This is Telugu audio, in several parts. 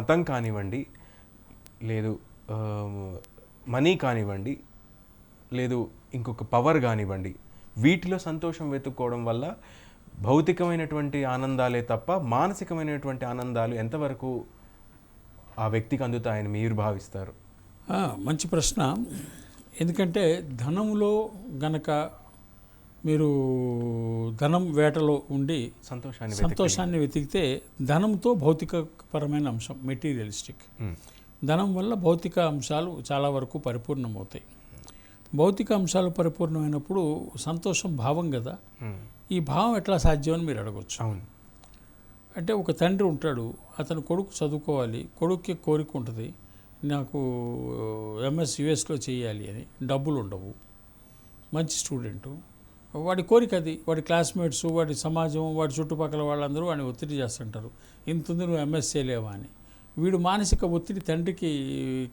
మతం కానివ్వండి లేదు మనీ కానివ్వండి లేదు ఇంకొక పవర్ కానివ్వండి వీటిలో సంతోషం వెతుక్కోవడం వల్ల భౌతికమైనటువంటి ఆనందాలే తప్ప మానసికమైనటువంటి ఆనందాలు ఎంతవరకు ఆ వ్యక్తికి అందుతాయని మీరు భావిస్తారు? మంచి ప్రశ్న. ఎందుకంటే ధనంలో గనక మీరు ధనం వేటలో ఉండి సంతోషాన్ని సంతోషాన్ని వెతికితే ధనంతో భౌతికపరమైన అంశం మెటీరియలిస్టిక్. ధనం వల్ల భౌతిక అంశాలు చాలా వరకు పరిపూర్ణమవుతాయి. భౌతిక అంశాలు పరిపూర్ణమైనప్పుడు సంతోషం భావం కదా. ఈ భావం ఎట్లా సాధ్యం అని మీరు అడగచ్చు. అవును. అంటే ఒక తండ్రి ఉంటాడు అతను కొడుకు చదువుకోవాలి కొడుక్కి కోరిక ఉంటుంది నాకు ఎంఎస్ యుఎస్లో చేయాలి అని డబ్బులు ఉండవు మంచి స్టూడెంటు వాడి కోరిక అది. వాడి క్లాస్మేట్స్ వాడి సమాజం వాడి చుట్టుపక్కల వాళ్ళందరూ వాడిని ఒత్తిడి చేస్తుంటారు. ఇంత నువ్వు ఎంఎస్ చేయలేవా అని. వీడు మానసిక ఒత్తిడి తండ్రికి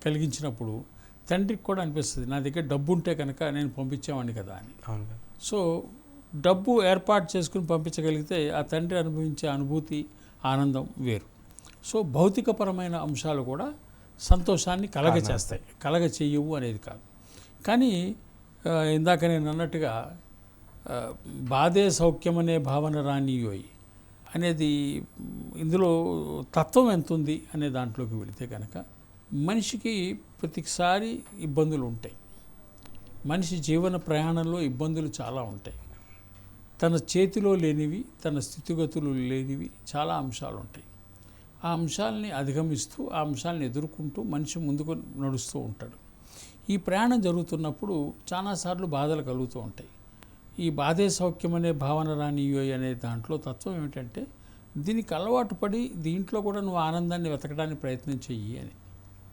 కలిగించినప్పుడు తండ్రికి కూడా అనిపిస్తుంది నా దగ్గర డబ్బు ఉంటే కనుక నేను పంపించేవాడిని కదా అని. సో డబ్బు ఏర్పాటు చేసుకుని పంపించగలిగితే ఆ తండ్రి అనుభవించే అనుభూతి ఆనందం వేరు. సో భౌతికపరమైన అంశాలు కూడా సంతోషాన్ని కలగ చేస్తాయి కలగ చెయ్యవు అనేది కాదు. కానీ ఇందాక నేను అన్నట్టుగా బాధే సౌఖ్యం అనే భావన రానియోయి అనేది ఇందులో తత్వం ఎంత ఉంది అనే దాంట్లోకి వెళితే కనుక మనిషికి ప్రతిసారి ఇబ్బందులు ఉంటాయి. మనిషి జీవన ప్రయాణంలో ఇబ్బందులు చాలా ఉంటాయి. తన చేతిలో లేనివి తన స్థితిగతులు లేనివి చాలా అంశాలు ఉంటాయి. ఆ అంశాలని అధిగమిస్తూ ఆ అంశాలను ఎదుర్కొంటూ మనిషి ముందుకు నడుస్తూ ఉంటాడు. ఈ ప్రయాణం జరుగుతున్నప్పుడు చాలాసార్లు బాధలు కలుగుతూ ఉంటాయి. ఈ బాధే సౌఖ్యం అనే భావన రానియో అనే దాంట్లో తత్వం ఏమిటంటే దీనికి అలవాటు పడి దీంట్లో కూడా నువ్వు ఆనందాన్ని వెతకడానికి ప్రయత్నం చెయ్యి అని.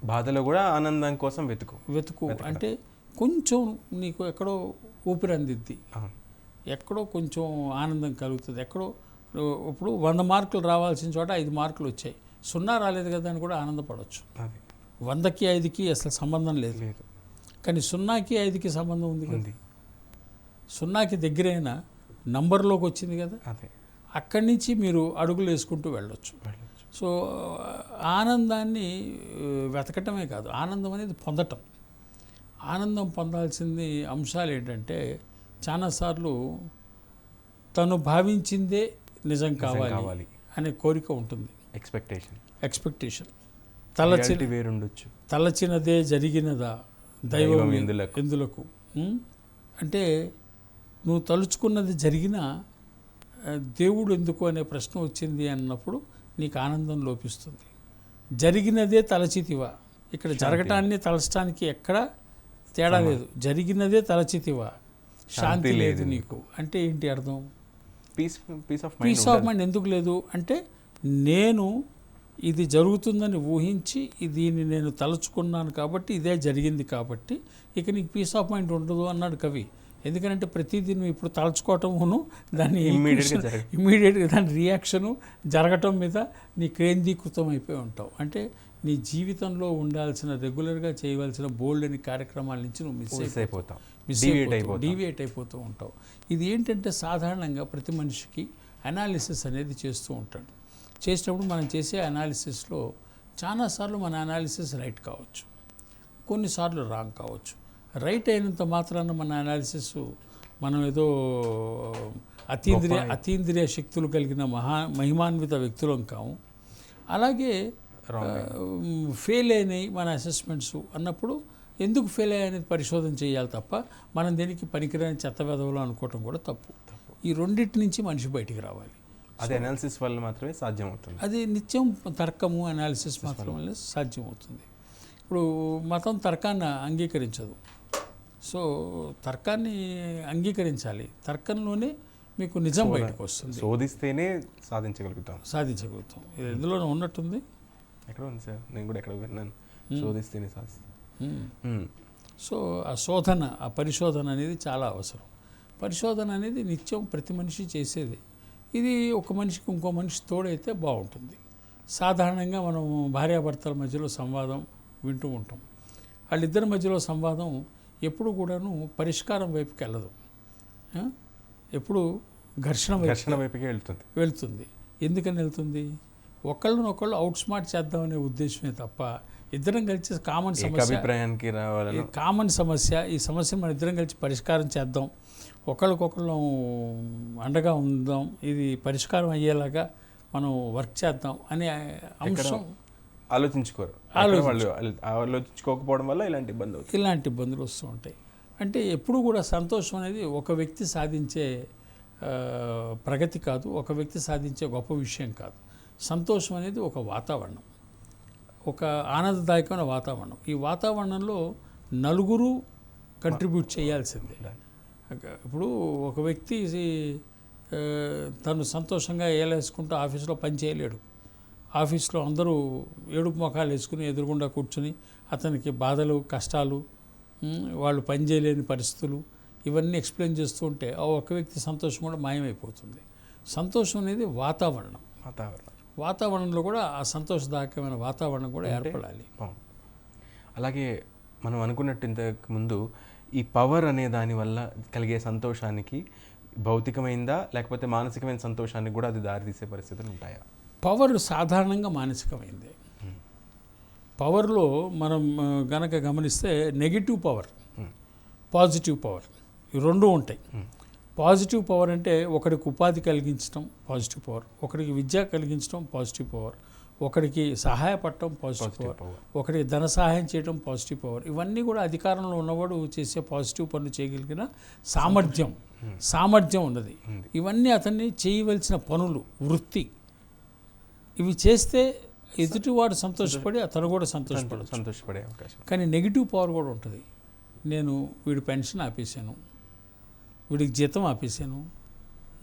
బాధలో కూడా ఆనందం కోసం వెతుకు. వెతుకు. అంటే కొంచెం నీకు ఎక్కడో ఊపిరి అందిద్ది. ఎక్కడో కొంచెం ఆనందం కలుగుతుంది. ఎక్కడో ఇప్పుడు వంద మార్కులు రావాల్సిన చోట ఐదు మార్కులు వచ్చాయి. సున్నా రాలేదు కదా అని కూడా ఆనందపడవచ్చు వందకి ఐదుకి అసలు సంబంధం లేదు. లేదు. కానీ సున్నాకి ఐదుకి సంబంధం ఉంది కదా. ఉంది. సున్నాకి దగ్గరైన నంబర్లోకి వచ్చింది కదా? అదే. అక్కడి నుంచి మీరు అడుగులు వేసుకుంటూ వెళ్ళొచ్చు. సో ఆనందాన్ని వెతకటమే కాదు ఆనందం అనేది పొందటం. ఆనందం పొందాల్సింది అంశాలు ఏంటంటే చాలాసార్లు తను భావించిందే నిజం కావాలి అనే కోరిక ఉంటుంది. ఎక్స్పెక్టేషన్ ఎక్స్పెక్టేషన్ తలచిన Reality వేరుండొచ్చు. తలచినదే జరిగినదా? దైవం ఉం? అంటే నువ్వు తలుచుకున్నది జరిగినా దేవుడు ఎందుకు అనే ప్రశ్న వచ్చింది అన్నప్పుడు నీకు ఆనందం లోపిస్తుంది. జరిగినదే తలచితివా? ఇక్కడ జరగటాన్ని తలచడానికి ఎక్కడ తేడా లేదు. జరిగినదే తలచితివా? శాంతి లేదు నీకు. అంటే ఏంటి అర్థం? Peace peace of peace mind of mind ఎందుకు లేదు? అంటే నేను ఇది జరుగుతుందని ఊహించి దీన్ని నేను తలుచుకున్నాను కాబట్టి ఇదే జరిగింది కాబట్టి ఇక నీకు పీస్ ఆఫ్ మైండ్ ఉండదు అన్నాడు కవి. ఎందుకంటే ప్రతిదీ నువ్వు ఇప్పుడు తలుచుకోవటమును దాన్ని Immediate గా జరగ- ఇమ్మీడియట్గా దాని రియాక్షను జరగటం మీద నీ కేంద్రీకృతం అయిపోయి ఉంటావు. అంటే నీ జీవితంలో ఉండాల్సిన రెగ్యులర్గా చేయవలసిన బోల్డ్ అని కార్యక్రమాల నుంచి నువ్వు మిస్ మిస్ అయిపోతాం మిస్ Deviate అయిపోతూ అయిపోతాం. డీవియేట్ అయిపోతూ ఉంటావు. ఇది ఏంటంటే సాధారణంగా ప్రతి మనిషికి అనాలిసిస్ అనేది చేస్తూ ఉంటాడు. చేసినప్పుడు మనం చేసే అనాలిసిస్లో చాలాసార్లు మన అనాలిసిస్ రైట్ కావచ్చు. కొన్నిసార్లు రాంగ్ కావచ్చు. రైట్ అయినంత మాత్రాన మన అనాలిసిస్ మనం ఏదో అతీంద్రియ అతీంద్రియ శక్తులు కలిగిన మహా మహిమాన్విత వ్యక్తులం కాము. అలాగే ఫెయిల్ అయినాయి మన అసెస్మెంట్స్ అన్నప్పుడు ఎందుకు ఫెయిల్ అయ్యాయనేది పరిశోధన చేయాలి తప్ప మనం దేనికి పనికిరాని చెత్త వెదవులు అనుకోవటం కూడా తప్పు. ఈ రెండింటి నుంచి మనిషి బయటికి రావాలి. అది అనాలిసిస్ వల్ల మాత్రమే సాధ్యం అవుతుంది అది నిత్యం తర్కము అనాలిసిస్ మాత్రమే సాధ్యమవుతుంది. ఇప్పుడు మతం తర్కాన్ని అంగీకరించదు. సో తర్కాన్ని అంగీకరించాలి. తర్కంలోనే మీకు నిజం బయటకు వస్తుంది. శోధిస్తేనే సాధించగలుగుతాం. సాధించగలుగుతాం. ఇది ఎందులోనూ ఉన్నట్టుంది? ఎక్కడ ఉంది సార్. నేను కూడా ఎక్కడ విన్నాను. శోధిస్తేనే సాధిస్తాం. మ్మ్. సో ఆ శోధన ఆ పరిశోధన అనేది చాలా అవసరం. పరిశోధన అనేది నిత్యం ప్రతి మనిషి చేసేది. ఇది ఒక మనిషికి ఇంకో మనిషి తోడైతే బాగుంటుంది. సాధారణంగా మనం భార్యాభర్తల మధ్యలో సంవాదం వింటూ ఉంటాం. వాళ్ళిద్దరి మధ్యలో సంవాదం ఎప్పుడు కూడాను పరిష్కారం వైపుకి వెళ్ళదు? ఎప్పుడు ఘర్షణ వైపు ఘర్షణ వైపుకే వెళ్తుంది. వెళ్తుంది. ఎందుకని వెళ్తుంది? ఒకళ్ళనొకళ్ళు అవుట్ స్మార్ట్ చేద్దామనే ఉద్దేశమే తప్ప ఇద్దరం కలిసి కామన్ సమస్య ఏకాభిప్రాయానికి రావాలని. ఈ కామన్ సమస్య ఈ సమస్య మన ఇద్దరం కలిసి పరిష్కారం చేద్దాం. ఒకళ్ళకొకళ్ళం అండగా ఉందాం. ఇది పరిష్కారం అయ్యేలాగా మనం వర్క్ చేద్దాం అనే అంశం ఆలోచించుకోరు. వాళ్ళు ఆలో- ఆలోచించుకోకపోవడం వల్ల ఇలాంటి ఇబ్బంది అవుతుంది ఇలాంటి ఇబ్బందులు వస్తూ ఉంటాయి. అంటే ఎప్పుడు కూడా సంతోషం అనేది ఒక వ్యక్తి సాధించే ప్రగతి కాదు ఒక వ్యక్తి సాధించే గొప్ప విషయం కాదు. సంతోషం అనేది ఒక వాతావరణం. ఒక ఆనందదాయకమైన వాతావరణం. ఈ వాతావరణంలో నలుగురు కంట్రిబ్యూట్ చేయాల్సిందే. ఇప్పుడు ఒక వ్యక్తి తను సంతోషంగా ఏలేసుకుంటూ ఆఫీస్లో పని చేయలేడు. ఆఫీస్లో అందరూ ఏడుపు మొఖాలు వేసుకుని ఎదురుగుండా కూర్చుని అతనికి బాధలు కష్టాలు వాళ్ళు పని చేయలేని పరిస్థితులు ఇవన్నీ ఎక్స్ప్లెయిన్ చేస్తూ ఉంటే ఆ ఒక వ్యక్తి సంతోషం కూడా మాయమైపోతుంది. సంతోషం అనేది వాతావరణం. వాతావరణం. వాతావరణంలో కూడా ఆ సంతోషదాయకమైన వాతావరణం కూడా ఏర్పడాలి. అలాగే మనం అనుకున్నట్టు ఇంతకు ముందు ఈ పవర్ అనే దాని వల్ల కలిగే సంతోషానికి భౌతికమైందా లేకపోతే మానసికమైన సంతోషానికి కూడా అది దారితీసే పరిస్థితులు ఉంటాయా? పవర్ సాధారణంగా మానసికమైంది. పవర్లో మనం గనక గమనిస్తే నెగిటివ్ పవర్. పాజిటివ్ పవర్ ఈ రెండు ఉంటాయి. పాజిటివ్ పవర్ అంటే ఒకడికి ఉపాధి కలిగించడం పాజిటివ్ పవర్ ఒకడికి విద్య కలిగించడం పాజిటివ్ పవర్ ఒకడికి సహాయపడటం పాజిటివ్ పవర్ ఒకరికి ధన సహాయం చేయడం పాజిటివ్ పవర్. ఇవన్నీ కూడా అధికారంలో ఉన్నవాడు చేసే పాజిటివ్ పనులు చేయగలిగిన సామర్థ్యం. సామర్థ్యం ఉన్నది. ఇవన్నీ అతన్ని చేయవలసిన పనులు వృత్తి. ఇవి చేస్తే ఎదుటివాడు సంతోషపడి అతను కూడా సంతోషపడచ్చు. సంతోషపడే అవకాశం కానీ నెగిటివ్ పవర్ కూడా ఉంటుంది. నేను వీడి పెన్షన్ ఆపేశాను. వీడికి జీతం ఆపేశాను.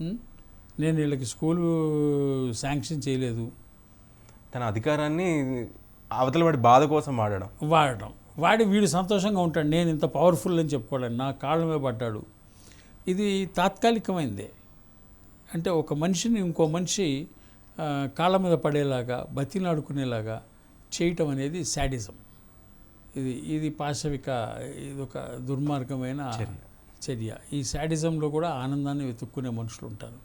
ఉం? నేను వీళ్ళకి స్కూలు శాంక్షన్ చేయలేదు. తన అధికారాన్ని అవతల వాడి బాధ కోసం వాడడం. వాడటం వాడి వీడు సంతోషంగా ఉంటాడు. నేను ఇంత పవర్ఫుల్ అని చెప్పుకోవడం నా కాళ్ళ మీద పడ్డాడు. ఇది తాత్కాలికమైందే. అంటే ఒక మనిషిని ఇంకో మనిషి కాళ్ళ మీద పడేలాగా బతిలాడుకునేలాగా చేయటం అనేది శాడిజం. ఇది ఇది పాశవిక ఇది ఒక దుర్మార్గమైన చర్య. ఈ శాడిజంలో కూడా ఆనందాన్ని వెతుక్కునే మనుషులు ఉంటారు.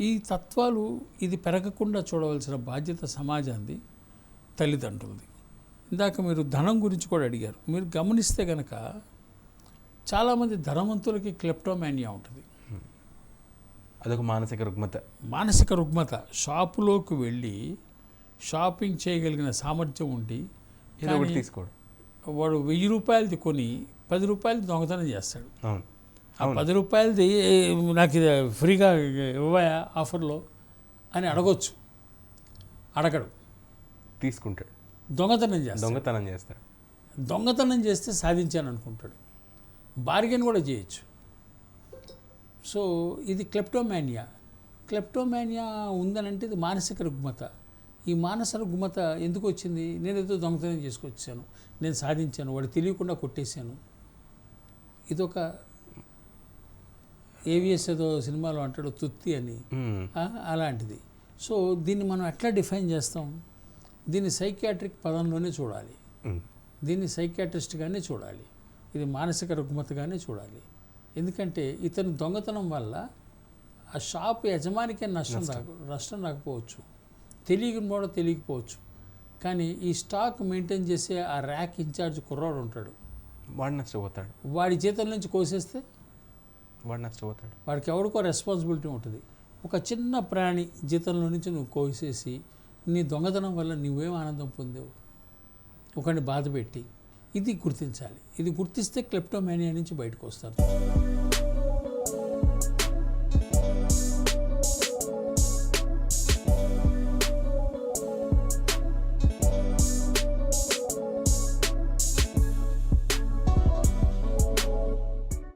ఈ తత్వాలు ఇది పెరగకుండా చూడవలసిన బాధ్యత సమాజాన్ని తల్లిదండ్రులది. ఇందాక మీరు ధనం గురించి కూడా అడిగారు. మీరు గమనిస్తే గనక చాలామంది ధనవంతులకి క్లెప్టోమానియా ఉంటుంది. అదొక మానసిక రుగ్మత. మానసిక రుగ్మత. షాపులోకి వెళ్ళి షాపింగ్ చేయగలిగిన సామర్థ్యం ఉండి ఏదో ఒకటి కానీ తీసుకోవడం. వాడు వెయ్యి రూపాయలది కొని పది రూపాయలు దొంగతనం చేస్తాడు. అవును. ఆ పది రూపాయలది "ఏ, నాకు ఇది ఫ్రీగా ఇవ్వయా ఆఫర్లో అని అడగొచ్చు. అడగడు. తీసుకుంటాడు. దొంగతనం చేస్తాడు. దొంగతనం చేస్తాడు. దొంగతనం చేస్తే సాధించాను అనుకుంటాడు. బార్గెన్ కూడా చేయొచ్చు. సో ఇది క్లెప్టోమానియా క్లెప్టోమానియా ఉందనంటే ఇది మానసిక రుగ్మత. ఈ మానసిక రుగ్మత ఎందుకు వచ్చింది? నేను ఏదో దొంగతనం చేసుకొచ్చాను. నేను సాధించాను. వాడు తెలియకుండా కొట్టేశాను. ఇదొక ఏవిఎస్ ఏదో సినిమాలో అంటాడు తుత్తి అని. అలాంటిది. సో దీన్ని మనం ఎట్లా డిఫైన్ చేస్తాం? దీన్ని సైకియాట్రిక్ పదంలోనే చూడాలి. దీన్ని సైకియాట్రిస్ట్గానే చూడాలి. ఇది మానసిక రుగ్మతగానే చూడాలి. ఎందుకంటే ఇతను దొంగతనం వల్ల ఆ షాప్ యజమానికే నష్టం రాకు నష్టం రాకపోవచ్చు. తెలియని కూడా తెలియకపోవచ్చు. కానీ ఈ స్టాక్ మెయింటైన్ చేసే ఆ ర్యాక్ ఇన్ఛార్జ్ కుర్రాడు ఉంటాడు. వాడు నష్టపోతాడు. వాడి జీతం నుంచి కోసేస్తే వాడు నష్టపోతాడు. వాడికి ఎవరికో రెస్పాన్సిబిలిటీ ఉంటుంది. ఒక చిన్న ప్రాణి జీతంలో నుంచి నువ్వు కోసేసి నీ దొంగతనం వల్ల నువ్వేం ఆనందం పొందావు? ఒకరిని బాధ పెట్టి. ఇది గుర్తించాలి. ఇది గుర్తిస్తే క్లెప్టోమేనియా నుంచి బయటకు వస్తారు.